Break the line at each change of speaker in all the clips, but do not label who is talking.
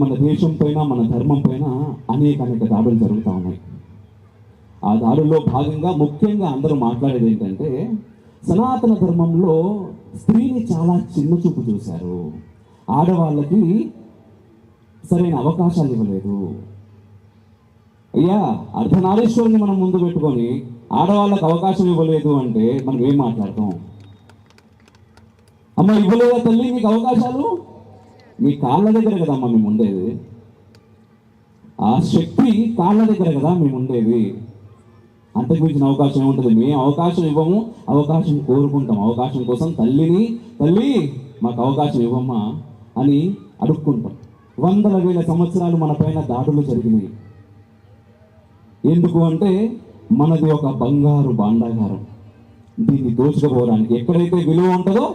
మన దేశం పోయిన మన ధర్మం పైన అనేక అనేక దాడులు జరుగుతూ ఉన్నాయి. ఆ దాడుల్లో భాగంగా ముఖ్యంగా అందరూ మాట్లాడేది ఏంటంటే సనాతన ధర్మంలో స్త్రీని చాలా చిన్న చూపు చూశారు. ఆడవాళ్ళకి సరైన అవకాశాలు ఇవ్వలేదు. అయ్యా అర్ధనారీశ్వరుని మనం ముందు పెట్టుకొని ఆడవాళ్ళకి అవకాశం ఇవ్వలేదు అంటే మనం ఏం మాట్లాడతాం? అమ్మ ఇవ్వలేదా తల్లి? మీకు అవకాశాలు? మీ కాళ్ళ దగ్గర కదమ్మా మేము ఉండేది. ఆ శక్తి కాళ్ళ దగ్గర కదా మేము ఉండేది. అంతకుమించిన అవకాశం ఏముంటుంది? మేము అవకాశం ఇవ్వము అవకాశం కోరుకుంటాం. అవకాశం కోసం తల్లిని తల్లి మాకు అవకాశం ఇవ్వమ్మా అని అడుక్కుంటాం. వందల వేల సంవత్సరాలు మన పైన దాడులు జరిగినాయి. ఎందుకు అంటే మనది ఒక బంగారు భాండాగారం దీన్ని దోచుకుపోవడానికి ఎక్కడైతే విలువ ఉంటుందో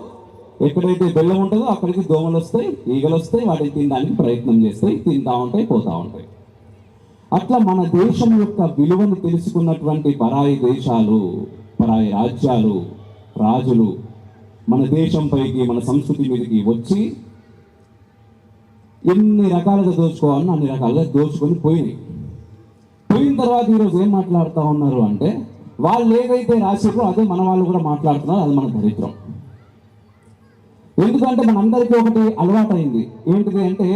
ఎక్కడైతే బెల్లం ఉంటుందో అక్కడికి దోమలు వస్తాయి ఈగలు వస్తాయి వాటిని తినడానికి ప్రయత్నం చేస్తాయి తింటా ఉంటాయి పోతూ ఉంటాయి. అట్లా మన దేశం యొక్క విలువను తెలుసుకున్నటువంటి పరాయి దేశాలు పరాయి రాజ్యాలు రాజులు మన దేశంపైకి మన సంస్కృతి మీదకి వచ్చి ఎన్ని రకాలుగా దోచుకోవాలని అన్ని రకాలుగా దోచుకొని పోయినాయి. పోయిన తర్వాత ఈరోజు ఏం మాట్లాడుతూ ఉన్నారు అంటే వాళ్ళు ఏదైతే రాశారో అదే మన వాళ్ళు కూడా మాట్లాడుతున్నారు అది మన దరిద్రం. ఎందుకంటే మనందరికీ ఒకటి అలవాటైంది. ఏంటిది అంటే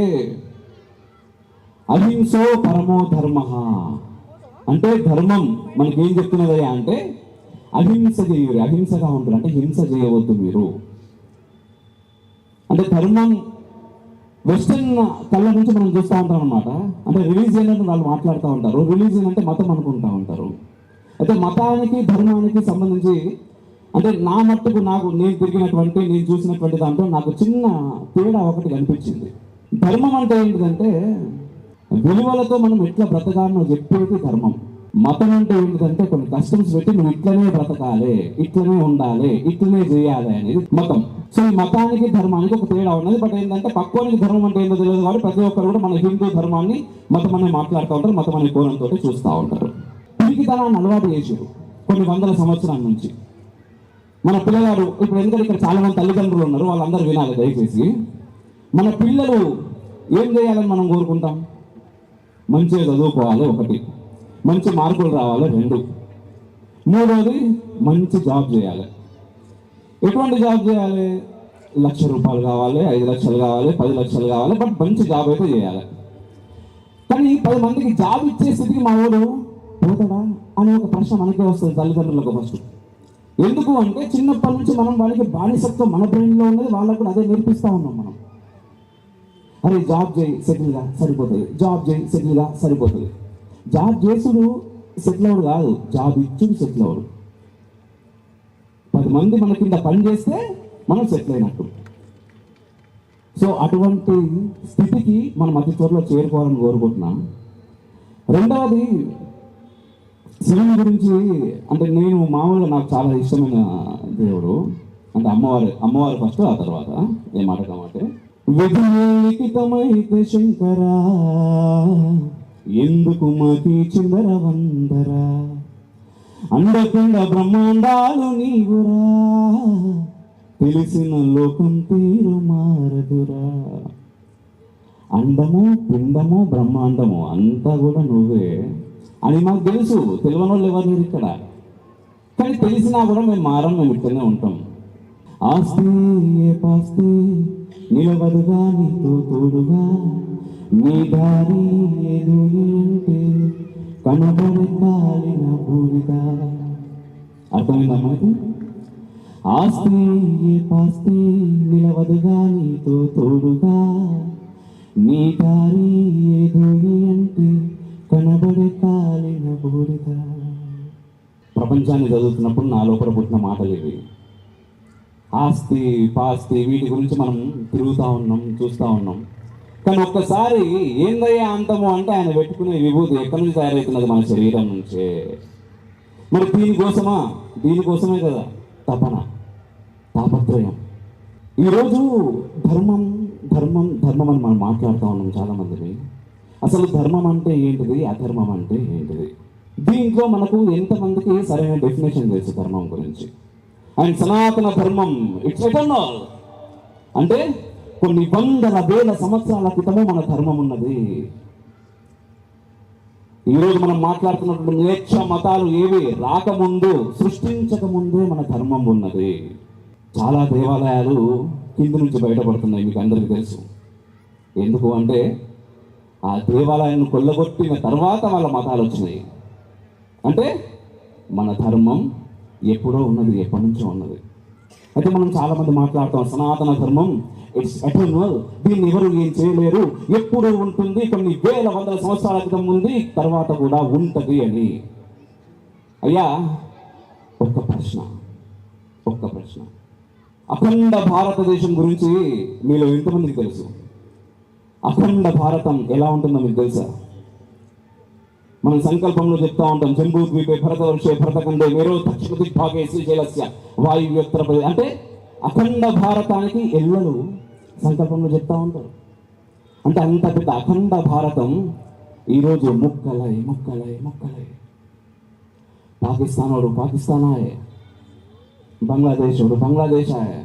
అహింసో పరమో ధర్మ. అంటే ధర్మం మనకి ఏం చెప్తున్నదయ్యా అంటే అహింస చేయరు అహింసగా ఉంటారు అంటే హింస చేయవద్దు మీరు. అంటే ధర్మం వెస్టర్న్ కళ్ళ నుంచి మనం చూస్తూ ఉంటాం అనమాట అంటే రిలీజియన్ అని వాళ్ళు మాట్లాడుతూ ఉంటారు. రిలీజియన్ అంటే మతం అనుకుంటా ఉంటారు. అయితే మతానికి ధర్మానికి సంబంధించి అంటే నా మట్టుకు నాకు నేను తిరిగినటువంటి నేను చూసినటువంటి దాంట్లో నాకు చిన్న తేడా ఒకటి కనిపించింది. ధర్మం అంటే ఏంటిదంటే విలువలతో మనం ఎట్లా బ్రతకాలనో చెప్పేది ధర్మం. మతం అంటే ఏంటిదంటే కొన్ని కస్టమ్స్ పెట్టి నువ్వు ఇట్లనే బ్రతకాలి ఇట్లనే ఉండాలి ఇట్లనే చేయాలి అనేది మతం. సో ఈ మతానికి ధర్మానికి ఒక తేడా ఉన్నది. బట్ ఏంటంటే పక్వానికి ధర్మం అంటే ఏంటో తెలియదు కాబట్టి ప్రతి ఒక్కరు కూడా మన హిందూ ధర్మాన్ని మతం అనే మాట్లాడుతూ ఉంటారు మతం అనే కోణంతో చూస్తూ ఉంటారు. పిరికితనాన్ని అలవాటు చేసారు కొన్ని వందల సంవత్సరాల నుంచి. మన పిల్లలు ఇప్పుడు ఎందుకంటే ఇక్కడ చాలా మంది తల్లిదండ్రులు ఉన్నారు వాళ్ళందరూ వినాలి దయచేసి. మన పిల్లలు ఏం చేయాలని మనం కోరుకుంటాం? మంచిగా చదువుకోవాలి ఒకటి మంచి మార్కులు రావాలి రెండు. మూడోది మంచి జాబ్ చేయాలి. ఎటువంటి జాబ్ చేయాలి? లక్ష రూపాయలు కావాలి ఐదు లక్షలు కావాలి పది లక్షలు కావాలి బట్ మంచి జాబ్ అయితే చేయాలి. కానీ పది మందికి జాబ్ ఇచ్చే స్థితికి మా వాడు పోతాడా? అనే ఒక ప్రశ్న మనకే వస్తుంది తల్లిదండ్రులకు ఫస్ట్. ఎందుకు అంటే చిన్నప్పటి నుంచి మనం వాళ్ళకి బానిసత్వం మన బ్రెయిన్లో ఉన్నది వాళ్ళకు కూడా అదే నేర్పిస్తా ఉన్నాం మనం. అరే జాబ్ చేయి సెటిల్గా సరిపోతుంది. జాబ్ చేయి సెటిల్గా సరిపోతుంది. జాబ్ చేసుడు సెటిల్ అవడు కాదు. జాబ్ ఇచ్చుడు సెటిల్ అవడు పది మంది మన కింద పని చేస్తే మనం సెటిల్ అయినట్టు. సో అటువంటి స్థితికి మనం అతి త్వరలో చేరుకోవాలని కోరుకుంటున్నాం. రెండవది శివుని గురించి అంటే నేను మామూలుగా నాకు చాలా ఇష్టమైన దేవుడు అంటే అమ్మవారు అమ్మవారు ఫస్ట్ ఆ తర్వాత ఏ మాట కామంటే విధిలిఖితమైతే శంకరా ఎందుకు మాకి చిందర వందరా అండకుండ బ్రహ్మాండాలు నీవురా తెలిసిన లోకం తీరు మారదురా. అండము పిండము బ్రహ్మాండము అంతా కూడా నువ్వే. అని మాకు తెలుసు. తెలియని వాళ్ళు ఎవరు లేరు ఇక్కడ. కానీ తెలిసినా కూడా మేము మారం మేము ఇక్కడనే ఉంటాం. ఆస్తి ఏ పాస్తి నిలబడుగా నీతో తోడుగా. నీ దారి ఏదో అంటే కనబడి భూమిక అర్థమైందా మనకి? ఆస్తి ఏ పాస్తి నిలవదుగా నీతో తోడుగా. నీ దారి ఏదో అంటే కనబడి ప్రపంచాన్ని చదువుతున్నప్పుడు నా లోపల పుట్టిన మాటలు ఇవి. ఆస్తి పాస్తి వీటి గురించి మనం తిరుగుతూ ఉన్నాం చూస్తూ ఉన్నాం. కానీ ఒక్కసారి ఏందయ్యా అంతము అంటే ఆయన పెట్టుకునే విభూతి ఎక్కడి నుంచి తయారవుతున్నది మన శరీరం నుంచే? మరి దీనికోసమా? దీనికోసమే కదా తపన తాపత్రయం. ఈరోజు ధర్మం ధర్మం ధర్మం అని మనం మాట్లాడుతూ ఉన్నాం చాలామందిని. అసలు ధర్మం అంటే ఏంటిది? అధర్మం అంటే ఏంటిది? దీంట్లో మనకు ఎంతమందికి సరైన డెఫినేషన్ తెలుసు ధర్మం గురించి. అండ్ సనాతన ధర్మం ఇట్స్ ఎటర్నల్ అంటే కొన్ని వందల వేల సంవత్సరాల క్రితమే మన ధర్మం ఉన్నది. ఈరోజు మనం మాట్లాడుతున్నటువంటి నేర్చ మతాలు ఏవి? రాకముందు సృష్టించక ముందే మన ధర్మం ఉన్నది. చాలా దేవాలయాలు కింది నుంచి బయటపడుతున్నాయి మీకు అందరికీ తెలుసు. ఎందుకు అంటే ఆ దేవాలయాన్ని కొల్లగొట్టిన తర్వాత వాళ్ళ మతాలు వచ్చినాయి. అంటే మన ధర్మం ఎప్పుడో ఉన్నది ఎప్పటి నుంచో ఉన్నది. అయితే మనం చాలా మంది మాట్లాడతాం సనాతన ధర్మం ఇట్స్ ఎటర్నల్ దీన్ని ఎవరు ఏం చేయలేరు? ఎప్పుడు ఉంటుంది కొన్ని వేల వందల సంవత్సరాల క్రితం ఉంది తర్వాత కూడా ఉంటది అని. అయ్యా ఒక్క ప్రశ్న ఒక్క ప్రశ్న. అఖండ భారతదేశం గురించి మీలో ఎంతమందికి తెలుసు? అఖండ భారతం ఎలా ఉంటుందో మీకు తెలుసా? మన సంకల్పంలో చెప్తా ఉంటాం జంబూ ద్వీపే భరత భరతవర్షే భరతఖండే మేరో దక్షిణ దిగ్భాగే శ్రీశైలస్య వాయువ్యోత్తర ప్రదేశ్ అంటే అఖండ భారతానికి ఎల్లలు సంకల్పంలో చెప్తా ఉంటారు. అంటే అంత పెద్ద అఖండ భారతం ఈరోజు ముక్కలై ముక్కలై ముక్కలై. పాకిస్తాన్ వాడు పాకిస్తానాయే బంగ్లాదేశ్ వాడు బంగ్లాదేశ్ ఆయే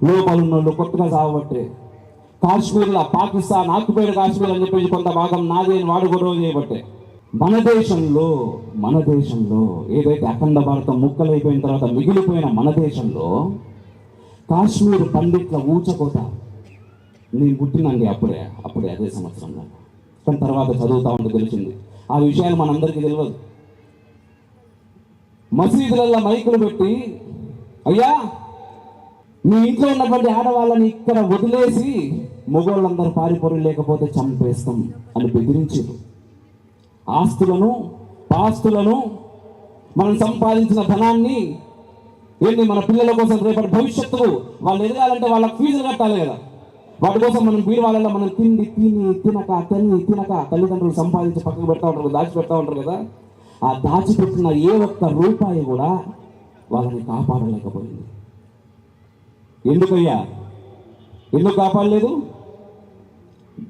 లోపల ఉన్నోళ్ళు కొత్తగా సాగబట్టే కాశ్మీర్లో పాకిస్తాన్ ఆక్యుపైడ్ కాశ్మీర్ అని చెప్పేసి కొంత భాగం నాదే అని వాడు గొడవ చేయబట్టే. మన దేశంలో మన దేశంలో ఏదైతే అఖండ భారతం ముక్కలైపోయిన తర్వాత మిగిలిపోయిన మన దేశంలో కాశ్మీర్ పండిట్ల ఊచకోత నేను పుట్టినండి అప్పుడే అప్పుడే అదే సంవత్సరంలో. కానీ తర్వాత చదువుతా ఉంటే తెలిసింది. ఆ విషయాలు మనందరికీ తెలియదు. మసీదులలో మైకులు పెట్టి అయ్యా మీ ఇంట్లో ఉన్నటువంటి ఆడవాళ్ళని ఇక్కడ వదిలేసి మొగోళ్ళందరూ పారిపోరు లేకపోతే చంపేస్తాం అని బెదిరించారు. ఆస్తులను పాస్తులను మనం సంపాదించిన ధనాన్ని ఏంటి మన పిల్లల కోసం రేపటి భవిష్యత్తు వాళ్ళు ఎదగాలంటే వాళ్ళకి ఫీజులు కట్టాలి కదా. వాటి కోసం మనం బీరువాళ్ళలో మనం తిండి తిని తినక తిని తినక తల్లిదండ్రులు సంపాదించి పక్కకు పెడతా ఉంటారు దాచి పెడతా ఉంటారు కదా. ఆ దాచిపెట్టిన ఏ ఒక్క రూపాయి కూడా వాళ్ళని కాపాడలేకపోయింది. ఎందుకయ్యా? ఎందుకు కాపాడలేదు?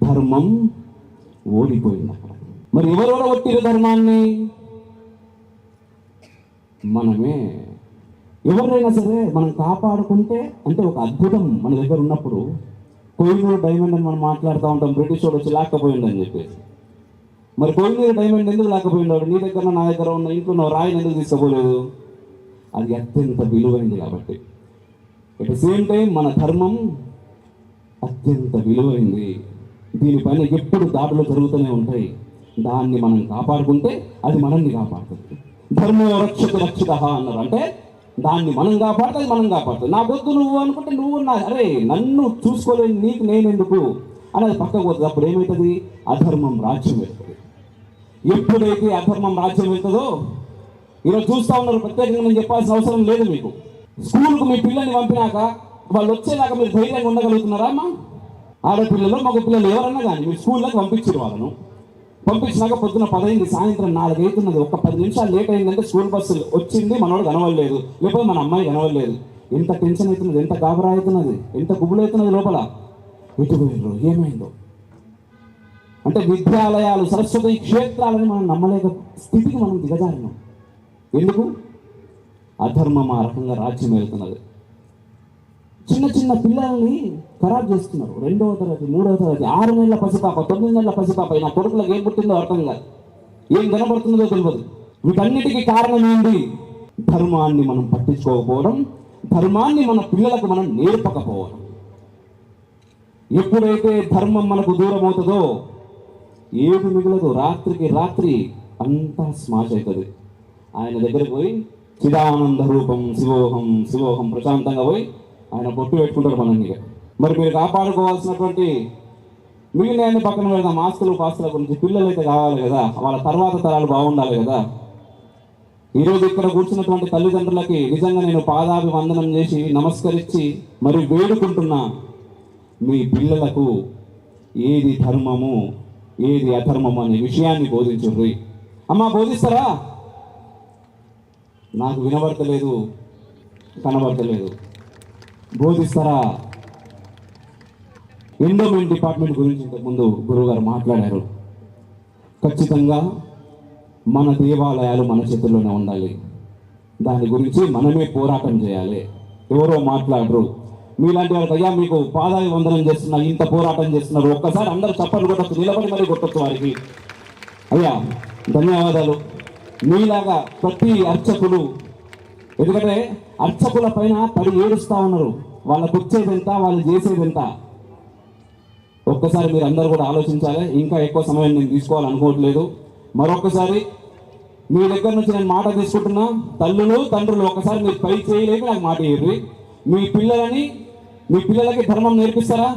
ధర్మం ఓడిపోయింది అక్కడ. మరి ఎవరెవరు ఒట్టిరు ధర్మాన్ని? మనమే. ఎవరైనా సరే మనం కాపాడుకుంటే అంటే ఒక అద్భుతం మన దగ్గర ఉన్నప్పుడు కోహినూరు డైమండ్ అని మనం మాట్లాడుతూ ఉంటాం బ్రిటిష్ వాడు వచ్చి లేకపోయింది అని చెప్పేసి. మరి కోహినూరు డైమండ్ ఎందుకు లేకపోయినాడు నీ దగ్గర నా దగ్గర ఉన్న ఇంట్లో రాయిని ఎందుకు తీసుకోలేదు? అది అత్యంత విలువైంది కాబట్టి. అట్ ద సేమ్ టైం మన ధర్మం అత్యంత విలువైంది దీనిపైన ఎప్పుడు దాడులు జరుగుతూనే ఉంటాయి. దాన్ని మనం కాపాడుకుంటే అది మనల్ని కాపాడుతుంది. ధర్మో రక్షకు రక్షిత అన్నారు అంటే దాన్ని మనం కాపాడుతుంది మనం కాపాడుతుంది. నా వద్దు నువ్వు అనుకుంటే నువ్వు నా అరే నన్ను చూసుకోలేని నీకు నేనెందుకు? అనేది పక్కకు పోతుంది. అప్పుడు ఏమవుతుంది అధర్మం రాజ్యం వెళ్తుంది ఎప్పుడైతే అధర్మం రాజ్యం వెళ్తుందో ఈరోజు చూస్తూ ఉన్నారు ప్రత్యేకంగా నేను చెప్పాల్సిన అవసరం లేదు మీకు. స్కూల్కు మీ పిల్లల్ని పంపినాక వాళ్ళు వచ్చేలాగా మీరు ధైర్యంగా ఉండగలుగుతున్నారా అమ్మా? ఆడపిల్లలు మగ పిల్లలు ఎవరన్నా కానీ మీరు స్కూల్లోకి పంపించారు వాళ్ళను. పంపించినాక పొద్దున పదైంది సాయంత్రం నాలుగు అవుతున్నది. ఒక పది నిమిషాలు లేట్ అయిందంటే స్కూల్ బస్సు వచ్చింది మనోడు కనవలేదు లేకపోతే మన అమ్మాయి కనవలేదు ఎంత టెన్షన్ అవుతున్నది ఎంత గాబరా అవుతున్నది ఎంత గుబులు అవుతున్నది లోపల? ఎటు పోయిండ్రు ఏమైందో? అంటే విద్యాలయాలు సరస్వతి క్షేత్రాలని మనం నమ్మలేక స్థితికి మనం దిగజారినాం. ఎందుకు? అధర్మం ఆ రకంగా రాజ్యం వెళ్తున్నది. చిన్న చిన్న పిల్లల్ని ఖరాబ్ చేస్తున్నారు. రెండవ తరగతి మూడవ తరగతి ఆరు నెలల పసిపాప తొమ్మిది నెలల పసిపాప నా కొడుకులకు ఏం పుట్టిందో అర్థం కాదు. ఏం కనబడుతున్నదో తెలియదు. వీటన్నిటికీ కారణం ఏంటి? ధర్మాన్ని మనం పట్టించుకోకపోవడం ధర్మాన్ని మన పిల్లలకు మనం నేర్పకపోవడం. ఎప్పుడైతే ధర్మం మనకు దూరం అవుతుందో ఏది మిగలదు. రాత్రికి రాత్రి అంతా స్మాష్ అవుతుంది. ఆయన దగ్గరికి పోయి చిదానంద రూపం శివోహం శివోహం ప్రశాంతంగా పోయి ఆయన బొట్టు పెట్టుకుంటారు మనల్ని ఇక. మరి మీరు కాపాడుకోవాల్సినటువంటి మిగిలిన అన్ని పక్కన పెడదాం. ఆస్తులు పాస్తుల గురించి పిల్లలు అయితే కావాలి కదా. వాళ్ళ తర్వాత తరాలు బాగుండాలి కదా. ఈరోజు ఇక్కడ కూర్చున్నటువంటి తల్లిదండ్రులకి నిజంగా నేను పాదాభివందనం చేసి నమస్కరించి మరి వేడుకుంటున్నా. మీ పిల్లలకు ఏది ధర్మము ఏది అధర్మము అనే విషయాన్ని బోధించుర్రి. అమ్మా బోధిస్తారా? నాకు వినబడతలేదు కనబడతలేదు. బోధిస్తారా? ఎండోమెంట్ డిపార్ట్మెంట్ గురించి ఇంతకుముందు గురువుగారు మాట్లాడారు. ఖచ్చితంగా మన దేవాలయాలు మన చేతుల్లోనే ఉండాలి. దాని గురించి మనమే పోరాటం చేయాలి. ఎవరో మాట్లాడరు. మీలాంటి వాళ్ళకి అయ్యా మీకు పాదావి వందనం చేస్తున్నా ఇంత పోరాటం చేస్తున్నారు. ఒక్కసారి అందరూ చప్పట్లు కొట్టచ్చు నిలబడి మరీ కొట్టచ్చు వారికి. అయ్యా ధన్యవాదాలు. మీలాగా ప్రతి అర్చకులు ఎందుకంటే అర్చకుల పైన పడి ఏడుస్తా ఉన్నారు. వాళ్ళకు వచ్చేది ఎంత వాళ్ళు చేసేది ఎంత? ఒక్కసారి మీరు అందరూ కూడా ఆలోచించాలి. ఇంకా ఎక్కువ సమయం నేను తీసుకోవాలనుకోవట్లేదు. మరొకసారి మీ దగ్గర నుంచి నేను మాట తీసుకుంటున్నా. తల్లులు తండ్రులు ఒకసారి మీరు పై చేయలేక నాకు మాట ఇవ్వండి మీ పిల్లలని మీ పిల్లలకి ధర్మం నేర్పిస్తారా?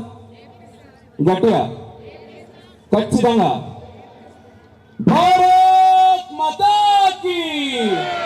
గట్టిగా? ఖచ్చితంగా. భారత్ Rock!